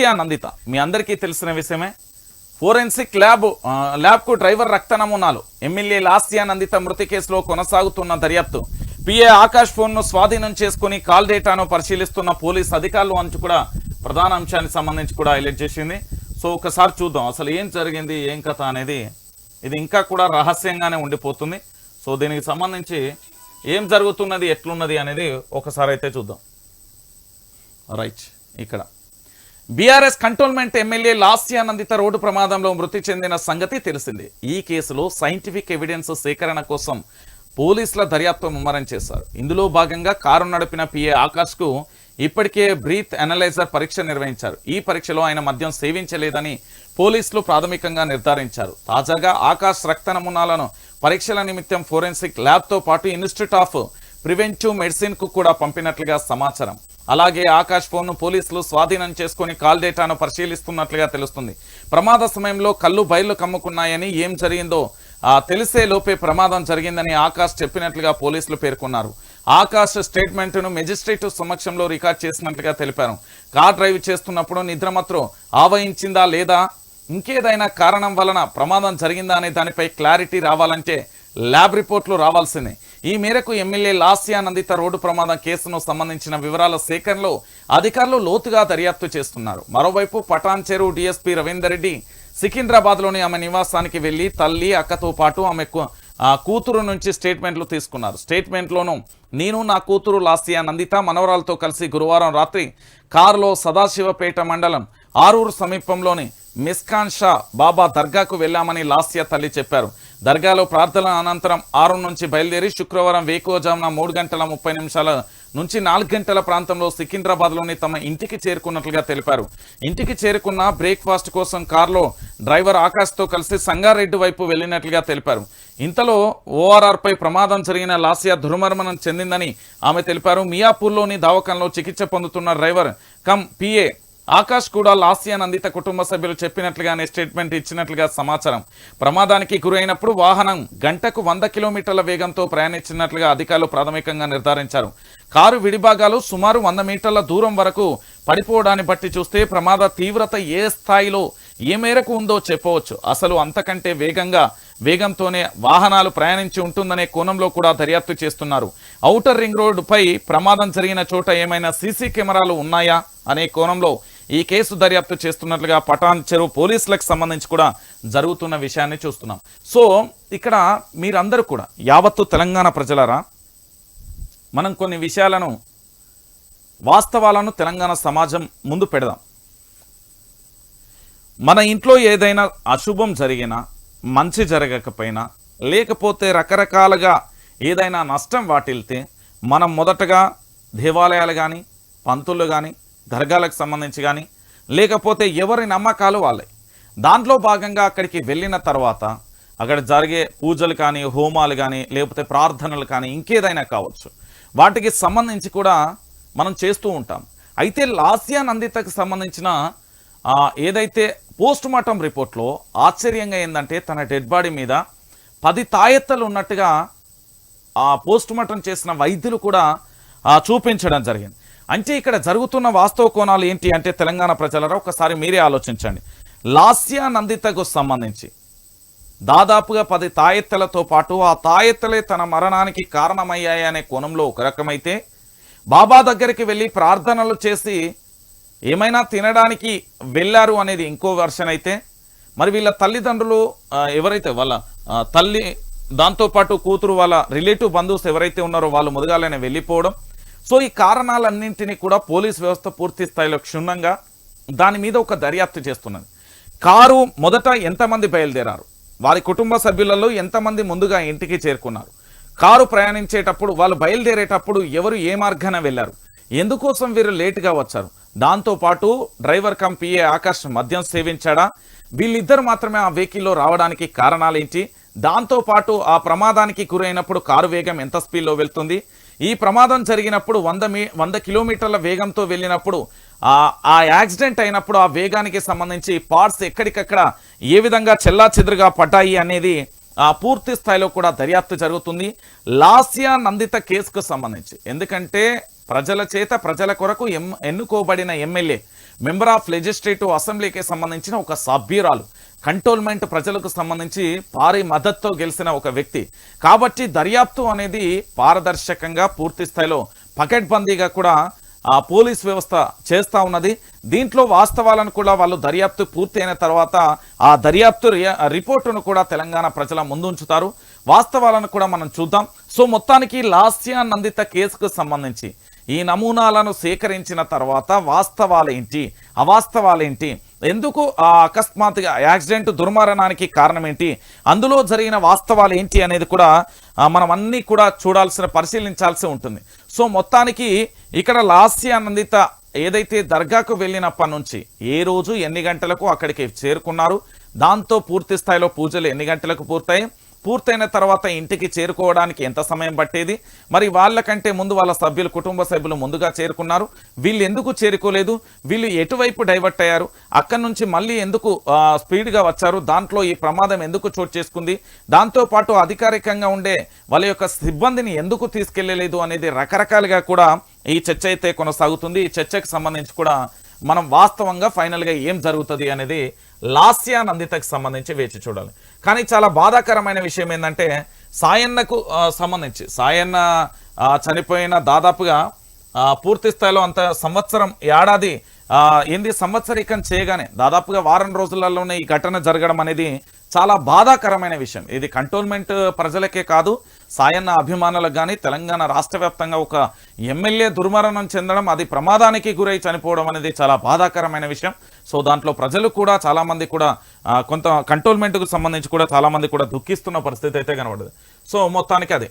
Asia Nanditha? మీ అందరికీ తెలిసిన విషయమే. ఫోరెన్సిక్ ల్యాబ్ ల్యాబ్కు డ్రైవర్ రక్త నమూనాలు ఎమ్మెల్యే లాస్యా నందిత మృతి కేసులో కొనసాగుతున్న దర్యాప్తు. పిఏ ఆకాష్ ఫోన్ను స్వాధీనం చేసుకుని కాల్ డేటాను పరిశీలిస్తున్న పోలీస్ అధికారులు అంచు కూడా ప్రధాన అంశానికి సంబంధించి కూడా హైలైట్ చేసింది. సో ఒకసారి చూద్దాం. అసలు ఏం జరిగింది ఏం కథ అనేది. ఇది ఇంకా కూడా రహస్యంగానే ఉండిపోతుంది. సో దీనికి సంబంధించి ఏం జరుగుతున్నది ఎట్లున్నది అనేది ఒకసారి అయితే చూద్దాం. రైట్ ఇక్కడ. BRS cantonment MLA Lasya Nanditha road ప్రమాదంలో మృతి చెందిన సంగతి తెలిసింది. ఈ కేసులో సైంటిఫిక్ ఎవిడెన్స్ సేకరణ కోసం పోలీసుల దర్యాప్తు ముమ్మరం చేశారు. ఇందులో భాగంగా కారు నడిపిన పిఏ ఆకాష్కు ఇప్పటికే బ్రీత్ అనలైజర్ పరీక్ష నిర్వహించారు. ఈ పరీక్షలో ఆయన మద్యం సేవించలేదని పోలీసులు ప్రాథమికంగా నిర్ధారించారు. తాజాగా ఆకాష్ రక్త నమూనాలను పరీక్షల నిమిత్తం ఫోరెన్సిక్ ల్యాబ్తో పాటు ఇన్స్టిట్యూట్ ఆఫ్ ప్రివెంటివ్ మెడిసిన్కు కూడా పంపినట్లుగా సమాచారం. అలాగే ఆకాష్ ఫోన్ను పోలీసులు స్వాధీనం చేసుకుని కాల్ డేటాను పరిశీలిస్తున్నట్లుగా తెలుస్తుంది. ప్రమాద సమయంలో కళ్ళు బయలు కమ్ముకున్నాయని ఏం జరిగిందో ఆ తెలిసే లోపే ప్రమాదం జరిగిందని ఆకాష్ చెప్పినట్లుగా పోలీసులు పేర్కొన్నారు. ఆకాష్ స్టేట్మెంట్ను మెజిస్ట్రేట్ సమక్షంలో రికార్డ్ చేసినట్లుగా తెలిపారు. కార్ డ్రైవ్ చేస్తున్నప్పుడు నిద్రమత్రం ఆవహించిందా లేదా ఇంకేదైనా కారణం వలన ప్రమాదం జరిగిందా అనే దానిపై క్లారిటీ రావాలంటే ల్యాబ్ రిపోర్ట్లు రావాల్సిందే. ఈ మేరకు ఎమ్మెల్యే లాస్యా నందిత రోడ్డు ప్రమాదం కేసును సంబంధించిన వివరాల సేకరణలో అధికారులు లోతుగా దర్యాప్తు చేస్తున్నారు. మరోవైపు పటాన్ చెరువు డిఎస్పీ రవీందర్ రెడ్డి సికింద్రాబాద్లోని ఆమె నివాసానికి వెళ్ళి తల్లి అక్కతో పాటు ఆమె కూతురు నుంచి స్టేట్మెంట్లు తీసుకున్నారు. స్టేట్మెంట్లోనూ నేను నా కూతురు లాస్యా నందిత మనవరాలతో కలిసి గురువారం రాత్రి కారులో సదాశివపేట మండలం ఆరూరు సమీపంలోని మిస్కాన్ షా బాబా దర్గాకు వెళ్ళామని లాస్యా తల్లి చెప్పారు. దర్గాలో ప్రార్థన అనంతరం ఆరు నుంచి బయలుదేరి శుక్రవారం వేకువజామున మూడు గంటల ముప్పై నిమిషాల నుంచి నాలుగు గంటల ప్రాంతంలో సికింద్రాబాద్లోని తమ ఇంటికి చేరుకున్నట్లుగా తెలిపారు. ఇంటికి చేరుకున్న బ్రేక్ఫాస్ట్ కోసం కారులో డ్రైవర్ ఆకాష్తో కలిసి సంగారెడ్డి వైపు వెళ్ళినట్లుగా తెలిపారు. ఇంతలో ఓఆర్ఆర్పై ప్రమాదం జరిగిన లాసియా దుర్మరణం చెందిందని ఆమె తెలిపారు. మియాపూర్లోని దవాఖానలో చికిత్స పొందుతున్న డ్రైవర్ కమ్ పిఏ ఆకాష్ కూడా లాస్యా నందిత కుటుంబ సభ్యులు చెప్పినట్లుగానే స్టేట్మెంట్ ఇచ్చినట్లుగా సమాచారం. ప్రమాదానికి గురైనప్పుడు వాహనం గంటకు వంద కిలోమీటర్ల వేగంతో ప్రయాణించినట్లుగా అధికారులు ప్రాథమికంగా నిర్ధారించారు. కారు విడిభాగాలు సుమారు వంద మీటర్ల దూరం వరకు పడిపోవడాన్ని బట్టి చూస్తే ప్రమాద తీవ్రత ఏ స్థాయిలో ఏ మేరకు ఉందో చెప్పవచ్చు. అసలు అంతకంటే వేగంగా వేగంతోనే వాహనాలు ప్రయాణించి ఉంటుందనే కోణంలో కూడా దర్యాప్తు చేస్తున్నారు. ఔటర్ రింగ్ రోడ్డుపై ప్రమాదం జరిగిన చోట ఏమైనా సీసీ కెమెరాలు ఉన్నాయా అనే కోణంలో ఈ కేసు దర్యాప్తు చేస్తున్నట్లుగా పటాన్ చెరువు పోలీసులకు సంబంధించి కూడా జరుగుతున్న విషయాన్ని చూస్తున్నాం. సో ఇక్కడ మీరందరూ కూడా యావత్తు తెలంగాణ ప్రజలరా మనం కొన్ని విషయాలను వాస్తవాలను తెలంగాణ సమాజం ముందు పెడదాం. మన ఇంట్లో ఏదైనా అశుభం జరిగినా మంచి జరగకపోయినా లేకపోతే రకరకాలుగా ఏదైనా నష్టం వాటిల్తే మనం మొదటగా దేవాలయాలు కానీ పంతులు కానీ దర్గాలకు సంబంధించి కానీ లేకపోతే ఎవరి నమ్మకాలు వాళ్ళే. దాంట్లో భాగంగా అక్కడికి వెళ్ళిన తర్వాత అక్కడ జరిగే పూజలు కానీ హోమాలు కానీ లేకపోతే ప్రార్థనలు కానీ ఇంకేదైనా కావచ్చు. వాటికి సంబంధించి కూడా మనం చేస్తూ ఉంటాం. అయితే లాస్యా నందితకు సంబంధించిన ఏదైతే పోస్ట్ మార్టం రిపోర్ట్లో ఆశ్చర్యంగా ఏంటంటే తన డెడ్ బాడీ మీద పది తాయెత్తలు ఉన్నట్టుగా ఆ పోస్ట్ మార్టం చేసిన వైద్యులు కూడా చూపించడం జరిగింది. అంటే ఇక్కడ జరుగుతున్న వాస్తవ కోణాలు ఏంటి అంటే తెలంగాణ ప్రజలరా ఒకసారి మీరే ఆలోచించండి. లాస్యా నందితకు సంబంధించి దాదాపుగా పది తాయెత్తలతో పాటు ఆ తాయెత్తలే తన మరణానికి కారణమయ్యాయనే కోణంలో ఒక రకమైతే బాబా దగ్గరికి వెళ్ళి ప్రార్థనలు చేసి ఏమైనా తినడానికి వెళ్ళారు అనేది ఇంకో వెర్షన్ అయితే మరి వీళ్ళ తల్లిదండ్రులు ఎవరైతే వాళ్ళ తల్లి దాంతోపాటు కూతురు వాళ్ళ రిలేటివ్ బంధువుస్ ఎవరైతే ఉన్నారో వాళ్ళు ముదగాలనే వెళ్ళిపోవడం సో ఈ కారణాలన్నింటినీ కూడా పోలీస్ వ్యవస్థ పూర్తి స్థాయిలో క్షుణ్ణంగా దాని మీద ఒక దర్యాప్తు చేస్తున్నది. కారు మొదట ఎంతమంది బయలుదేరారు? వారి కుటుంబ సభ్యులలో ఎంతమంది ముందుగా ఇంటికి చేరుకున్నారు? కారు ప్రయాణించేటప్పుడు వాళ్ళు బయలుదేరేటప్పుడు ఎవరు ఏ మార్గాన వెళ్ళారు? ఎందుకోసం వీరు లేటుగా వచ్చారు? దాంతో పాటు డ్రైవర్ కం పిఏ ఆకాష్ మద్యం సేవించాడా? వీళ్ళిద్దరు మాత్రమే ఆ వెహికల్లో రావడానికి కారణాలేంటి? దాంతో పాటు ఆ ప్రమాదానికి గురైనప్పుడు కారు వేగం ఎంత స్పీడ్లో వెళ్తుంది? ఈ ప్రమాదం జరిగినప్పుడు వంద మీ వంద కిలోమీటర్ల వేగంతో వెళ్ళినప్పుడు ఆ యాక్సిడెంట్ అయినప్పుడు ఆ వేగానికి సంబంధించి పార్ట్స్ ఎక్కడికక్కడ ఏ విధంగా చెల్లాచెదురుగా పడ్డాయి అనేది ఆ పూర్తి స్థాయిలో కూడా దర్యాప్తు జరుగుతుంది. లాస్యా నందిత కేసుకు సంబంధించి. ఎందుకంటే ప్రజల చేత ప్రజల కొరకు ఎం ఎన్నుకోబడిన ఎమ్మెల్యే మెంబర్ ఆఫ్ లెజిస్లేటివ్ అసెంబ్లీకి సంబంధించిన ఒక సభ్యురాలు కంటోన్మెంట్ ప్రజలకు సంబంధించి భారీ మద్దతుతో గెలిచిన ఒక వ్యక్తి. కాబట్టి దర్యాప్తు అనేది పారదర్శకంగా పూర్తి స్థాయిలో పకడ్బందీగా కూడా ఆ పోలీస్ వ్యవస్థ చేస్తా ఉన్నది. దీంట్లో వాస్తవాలను కూడా వాళ్ళు దర్యాప్తు పూర్తయిన తర్వాత ఆ దర్యాప్తు రి- రిపోర్టును కూడా తెలంగాణ ప్రజల ముందుంచుతారు. వాస్తవాలను కూడా మనం చూద్దాం. సో మొత్తానికి లాస్యా నందిత కేసుకు సంబంధించి ఈ నమూనాలను సేకరించిన తర్వాత వాస్తవాలేంటి? అవాస్తవాలేంటి? ఎందుకు ఆ అకస్మాత్తుగా యాక్సిడెంట్ దుర్మరణానికి కారణం ఏంటి అందులో జరిగిన వాస్తవాలు ఏంటి అనేది కూడా మనం అన్ని కూడా చూడాల్సిన పరిశీలించాల్సి ఉంటుంది. సో మొత్తానికి ఇక్కడ లాస్య ఆనందిత ఏదైతే దర్గాకు వెళ్ళినప్పటి నుంచి ఏ రోజు ఎన్ని గంటలకు అక్కడికి చేరుకున్నారు? దాంతో పూర్తి స్థాయిలో పూజలు ఎన్ని గంటలకు పూర్తయి పూర్తయిన తర్వాత ఇంటికి చేరుకోవడానికి ఎంత సమయం పట్టేది? మరి వాళ్ళకంటే ముందు వాళ్ళ సభ్యులు కుటుంబ సభ్యులు ముందుగా చేరుకున్నారు. వీళ్ళు ఎందుకు చేరుకోలేదు? వీళ్ళు ఎటువైపు డైవర్ట్ అయ్యారు? అక్కడి నుంచి మళ్ళీ ఎందుకు స్పీడ్గా వచ్చారు? దాంట్లో ఈ ప్రమాదం ఎందుకు చోటు చేసుకుంది? దాంతో పాటు అధికారికంగా ఉండే వాళ్ళ యొక్క సిబ్బందిని ఎందుకు తీసుకెళ్ళలేదు అనేది రకరకాలుగా కూడా ఈ చర్చ అయితే కొనసాగుతుంది. ఈ చర్చకు సంబంధించి కూడా మనం వాస్తవంగా ఫైనల్గా ఏం జరుగుతుంది అనేది లాస్యా నందితకు సంబంధించి వేచి చూడాలి. కానీ చాలా బాధాకరమైన విషయం ఏంటంటే సాయన్నకు సంబంధించి సాయన్న చనిపోయిన దాదాపుగా పూర్తి స్థాయిలో అంత సంవత్సరం ఏడాది ఎనిమిది ఏంది సంవత్సరీకం చేయగానే దాదాపుగా వారం రోజులలోనే ఈ ఘటన జరగడం అనేది చాలా బాధాకరమైన విషయం. ఇది కంటోన్మెంట్ ప్రజలకే కాదు సాయన్న అభిమానులకు కానీ తెలంగాణ రాష్ట్ర వ్యాప్తంగా ఒక ఎమ్మెల్యే దుర్మరణం చెందడం అది ప్రమాదానికి గురై చనిపోవడం అనేది చాలా బాధాకరమైన విషయం. సో దాంట్లో ప్రజలు కూడా చాలామంది కూడా కొంత కంటోన్మెంట్కు సంబంధించి కూడా చాలామంది కూడా దుఃఖిస్తున్న పరిస్థితి అయితే కనబడదు. సో మొత్తానికి అది.